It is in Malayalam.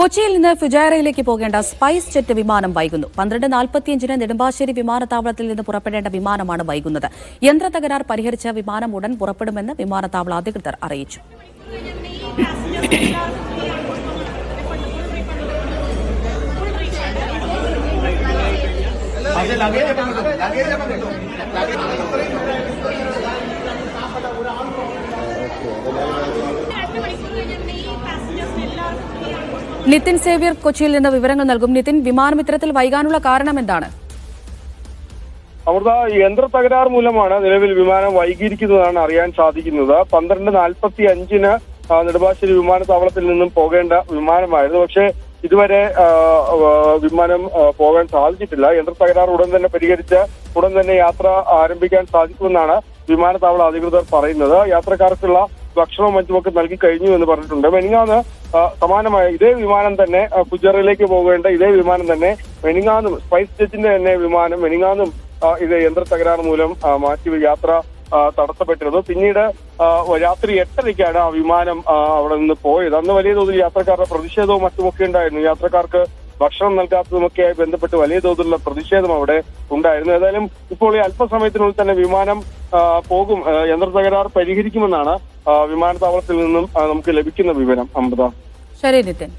കൊച്ചിയിൽ നിന്ന് ഫുജൈറയിലേക്ക് പോകേണ്ട സ്പൈസ് ജെറ്റ് വിമാനം വൈകുന്നു. പന്ത്രണ്ട് നാൽപ്പത്തിയഞ്ചിന് നെടുമ്പാശ്ശേരി വിമാനത്താവളത്തിൽ നിന്ന് പുറപ്പെടേണ്ട വിമാനമാണ് വൈകുന്നത്. യന്ത്ര തകരാർ പരിഹരിച്ച വിമാനം ഉടൻ പുറപ്പെടുമെന്ന് വിമാനത്താവള അധികൃതർ അറിയിച്ചു. നിതിൻ സേവ്യർ കൊച്ചിയിൽ നിന്ന് വിവരങ്ങൾ നൽകും. നിതിൻ വിമാനം ഇത്തരത്തിൽ വൈകാനുള്ള കാരണം എന്താണ് അമൃത യന്ത്ര തകരാർ മൂലമാണ് നിലവിൽ വിമാനം വൈകിയിരിക്കുന്നതാണ് അറിയാൻ സാധിക്കുന്നത്. പന്ത്രണ്ട് നാൽപ്പത്തി അഞ്ചിന് നെടുമ്പാശ്ശേരി വിമാനത്താവളത്തിൽ നിന്നും പോകേണ്ട വിമാനമായിരുന്നു. പക്ഷേ ഇതുവരെ വിമാനം പോകാൻ സാധിച്ചിട്ടില്ല. യന്ത്ര തകരാർ ഉടൻ തന്നെ പരിഹരിച്ച് ഉടൻ തന്നെ യാത്ര ആരംഭിക്കാൻ സാധിക്കുമെന്നാണ് വിമാനത്താവള അധികൃതർ പറയുന്നത്. യാത്രക്കാർക്കുള്ള ഭക്ഷണവും മറ്റുമൊക്കെ നൽകി കഴിഞ്ഞു എന്ന് പറഞ്ഞിട്ടുണ്ട്. മെനിങ്ങാന്ന് സമാനമായ ഇതേ വിമാനം തന്നെ കുജറയിലേക്ക് പോകേണ്ട ഇതേ വിമാനം തന്നെ മെനിങ്ങാന്നും സ്പൈസ് ജെറ്റിന്റെ തന്നെ വിമാനം മെനിങ്ങാന്നും ഇത് യന്ത്ര തകരാർ മൂലം മാറ്റി യാത്ര തടസ്സപ്പെട്ടിരുന്നു. പിന്നീട് രാത്രി എട്ടരയ്ക്കാണ് ആ വിമാനം അവിടെ നിന്ന് പോയത്. അന്ന് വലിയ തോതിൽ യാത്രക്കാരുടെ പ്രതിഷേധവും മറ്റുമൊക്കെ ഉണ്ടായിരുന്നു. യാത്രക്കാർക്ക് ഭക്ഷണം നൽകാത്തതുമൊക്കെയായി ബന്ധപ്പെട്ട് വലിയ തോതിലുള്ള പ്രതിഷേധം അവിടെ ഉണ്ടായിരുന്നു. ഏതായാലും ഇപ്പോൾ ഈ അല്പസമയത്തിനുള്ളിൽ തന്നെ വിമാനം പോകും. യന്ത്ര തകരാർ പരിഹരിക്കുമെന്നാണ് വിമാനത്താവളത്തിൽ നിന്നും നമുക്ക് ലഭിക്കുന്ന വിവരം. അമൃത. ശരി നിതിൻ.